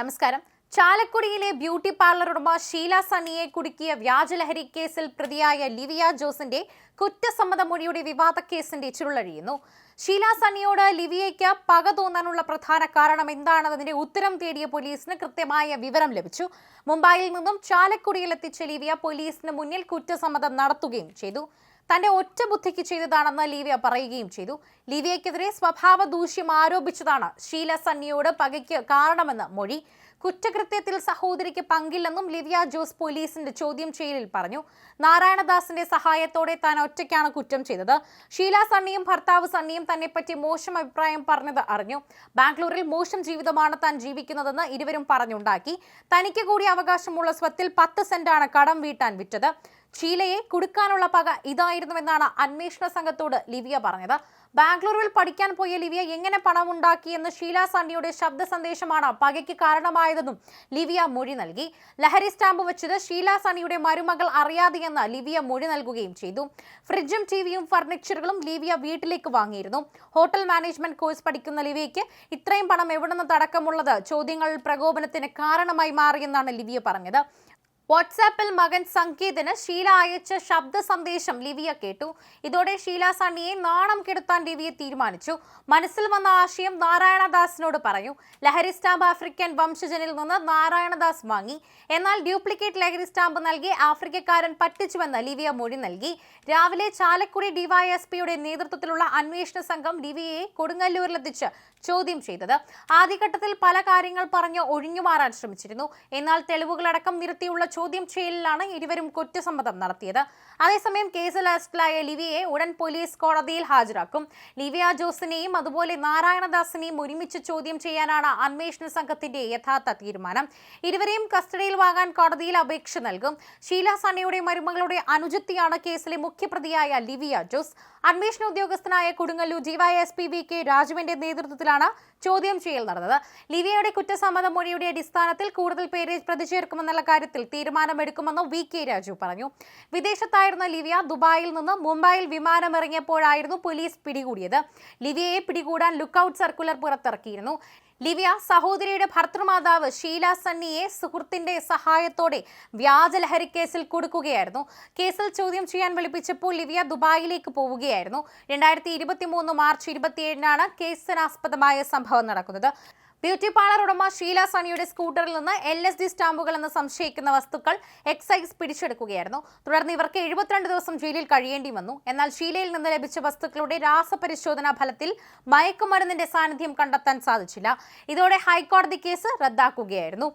നമസ്കാരം. ചാലക്കുടിയിലെ beauty parlour ഉടമ ഷീല സണ്ണിയെ കുടുക്കിയ വ്യാജലഹരി കേസിൽ പ്രതിയായ ലിവിയ ജോസിന്റെ കുറ്റസമ്മത മൊഴിയുടെ വിവാദ കേസിന്റെ ചുരുളഴിയുന്നു. ഷീല സണ്ണിയോട് ലിവിയയ്ക്ക് പക തോന്നാനുള്ള പ്രധാന കാരണം എന്താണെന്നതിന്റെ ഉത്തരം തേടിയ പോലീസിന് കൃത്യമായ വിവരം ലഭിച്ചു. മുംബൈയിൽ നിന്നും ചാലക്കുടിയിൽ എത്തിച്ച ലിവിയ പോലീസിന് മുന്നിൽ കുറ്റസമ്മതം നടത്തുകയും ചെയ്തു. തന്റെ ഒറ്റ ബുദ്ധിക്ക് ചെയ്തതാണെന്ന് ലീവിയ പറയുകയും ചെയ്തു. ലീവിയക്കെതിരെ സ്വഭാവ ദൂഷ്യം ആരോപിച്ചതാണ് ഷീല സണ്ണിയോട് പകയ്ക്ക് കാരണമെന്ന് മൊഴി. കുറ്റകൃത്യത്തിൽ സഹോദരിക്ക് പങ്കില്ലെന്നും ലിവിയ ജോസ് പോലീസിന്റെ ചോദ്യം ചെയ്യലിൽ പറഞ്ഞു. നാരായണദാസിന്റെ സഹായത്തോടെ താൻ ഒറ്റയ്ക്കാണ് കുറ്റം ചെയ്തത്. ഷീല സണ്ണിയും ഭർത്താവ് സണ്ണിയും തന്നെപ്പറ്റി മോശം അഭിപ്രായം പറഞ്ഞത് അറിഞ്ഞു. ബാംഗ്ലൂരിൽ മോശം ജീവിതമാണ് താൻ ജീവിക്കുന്നതെന്ന് ഇരുവരും പറഞ്ഞുണ്ടാക്കി. തനിക്ക് കൂടി അവകാശമുള്ള സ്വത്തിൽ പത്ത് സെന്റാണ് കടം വീട്ടാൻ വിറ്റത്. ഷീലയെ കുടുക്കാനുള്ള പക ഇതായിരുന്നുവെന്നാണ് അന്വേഷണ സംഘത്തോട് ലിവിയ പറഞ്ഞത്. ബാംഗ്ലൂരിൽ പഠിക്കാൻ പോയ ലിവിയ എങ്ങനെ പണമുണ്ടാക്കിയെന്ന് ഷീല സണ്ണിയുടെ ശബ്ദ സന്ദേശമാണ് പകയ്ക്ക് കാരണമായതെന്നും ലിവിയ മൊഴി നൽകി. ലഹരി സ്റ്റാമ്പ് വെച്ചത് ഷീല സണ്ണിയുടെ മരുമകൾ അറിയാതെയെന്ന് ലിവിയ മൊഴി നൽകുകയും ചെയ്തു. ഫ്രിഡ്ജും ടിവിയും ഫർണിച്ചറുകളും ലിവിയ വീട്ടിലേക്ക് വാങ്ങിയിരുന്നു. ഹോട്ടൽ മാനേജ്മെന്റ് കോഴ്സ് പഠിക്കുന്ന ലിവിയയ്ക്ക് ഇത്രയും പണം എവിടെ നിന്ന് തടക്കമുള്ളത്? ചോദ്യങ്ങൾ പ്രകോപനത്തിന് കാരണമായി മാറിയെന്നാണ് ലിവിയ പറഞ്ഞത്. വാട്സാപ്പിൽ മകൻ സംഗീതിന് ഷീല അയച്ച ശബ്ദ സന്ദേശം ലിവിയ കേട്ടു. ഇതോടെ ഷീല സണ്ണിയെ നാണം കെടുത്താൻ ലിവിയ തീരുമാനിച്ചു. മനസ്സിൽ വന്ന ആശയം നാരായണദാസിനോട് പറഞ്ഞു. ലഹരി സ്റ്റാമ്പ് ആഫ്രിക്കൻ വംശജനിൽ നിന്ന് നാരായണദാസ് വാങ്ങി. എന്നാൽ ഡ്യൂപ്ലിക്കേറ്റ് ലഹരി സ്റ്റാമ്പ് നൽകി ആഫ്രിക്കക്കാരൻ പറ്റിച്ചുവെന്ന് ലിവിയ മൊഴി നൽകി. രാവിലെ ചാലക്കുടി ഡിവൈഎസ്പിയുടെ നേതൃത്വത്തിലുള്ള അന്വേഷണ സംഘം ലിവിയയെ കൊടുങ്ങല്ലൂരിലെത്തിച്ച് ചോദ്യം ചെയ്തത്. ആദ്യഘട്ടത്തിൽ പല കാര്യങ്ങൾ പറഞ്ഞ് ഒഴിഞ്ഞുമാറാൻ ശ്രമിച്ചിരുന്നു. എന്നാൽ തെളിവുകളടക്കം നിരത്തിയുള്ള ചോദ്യം ചെയ്യലിലാണ് ഇരുവരും കുറ്റസമ്മതം നടത്തിയത്. അതേസമയം കേസിൽ അറസ്റ്റിലായ ലിവിയെ ഉടൻ പോലീസ് കോടതിയിൽ ഹാജരാക്കും. ലിവിയ ജോസിനെയും അതുപോലെ നാരായണദാസിനെയും ഒരുമിച്ച് ചോദ്യം ചെയ്യാനാണ് അന്വേഷണ സംഘത്തിന്റെ യഥാർത്ഥ തീരുമാനം. ഇരുവരെയും കസ്റ്റഡിയിൽ വാങ്ങാൻ കോടതിയിൽ അപേക്ഷ നൽകും. ഷീല സണ്ണിയുടെ മരുമകളുടെ അനുജത്തിയാണ് കേസിലെ മുഖ്യപ്രതിയായ ലിവിയ ജോസ്. അന്വേഷണ ഉദ്യോഗസ്ഥനായ കൊടുങ്ങല്ലൂർ ഡിവൈഎസ്പി വി കെ രാജുവിന്റെ നേതൃത്വത്തിലാണ് ചോദ്യം ചെയ്യൽ നടന്നത്. ലിവിയയുടെ കുറ്റസമ്മത മൊഴിയുടെ അടിസ്ഥാനത്തിൽ കൂടുതൽ പേരെ പ്രതിചേർക്കുമെന്നുള്ള കാര്യത്തിൽ കാര്യത്തിൽ തീരുമാനമെടുക്കുമെന്നും വി കെ രാജു പറഞ്ഞു. വിദേശത്തായിരുന്ന ലിവിയ ദുബായിൽ നിന്ന് മുംബൈയിൽ വിമാനമിറങ്ങിയപ്പോഴായിരുന്നു പോലീസ് പിടികൂടിയത്. ലിവിയയെ പിടികൂടാൻ ലുക്കൌട്ട് സർക്കുലർ പുറത്തിറക്കിയിരുന്നു. ലിവിയ സഹോദരിയുടെ ഭർത്തൃമാതാവ് ഷീല സണ്ണിയെ സുഹൃത്തിന്റെ സഹായത്തോടെ വ്യാജ ലഹരി കേസിൽ കൊടുക്കുകയായിരുന്നു. കേസിൽ ചോദ്യം ചെയ്യാൻ വിളിപ്പിച്ചപ്പോൾ ലിവിയ ദുബായിലേക്ക് പോവുകയായിരുന്നു. രണ്ടായിരത്തി ഇരുപത്തി മൂന്ന് മാർച്ച് ഇരുപത്തിയേഴിനാണ് കേസിനാസ്പദമായ സംഭവം നടക്കുന്നത്. ബ്യൂട്ടി പാർലർ ഉടമ ഷീല സണിയുടെ സ്കൂട്ടറിൽ നിന്ന് എൽ എസ് ഡി സ്റ്റാമ്പുകൾ എന്ന് സംശയിക്കുന്ന വസ്തുക്കൾ എക്സൈസ് പിടിച്ചെടുക്കുകയായിരുന്നു. തുടർന്ന് ഇവർക്ക് എഴുപത്തിരണ്ട് ദിവസം ജയിലിൽ കഴിയേണ്ടി വന്നു. എന്നാൽ ഷീലയിൽ നിന്ന് ലഭിച്ച വസ്തുക്കളുടെ രാസപരിശോധനാ ഫലത്തിൽ മയക്കുമരുന്നിന്റെ സാന്നിധ്യം കണ്ടെത്താൻ സാധിച്ചില്ല. ഇതോടെ ഹൈക്കോടതി കേസ് റദ്ദാക്കുകയായിരുന്നു.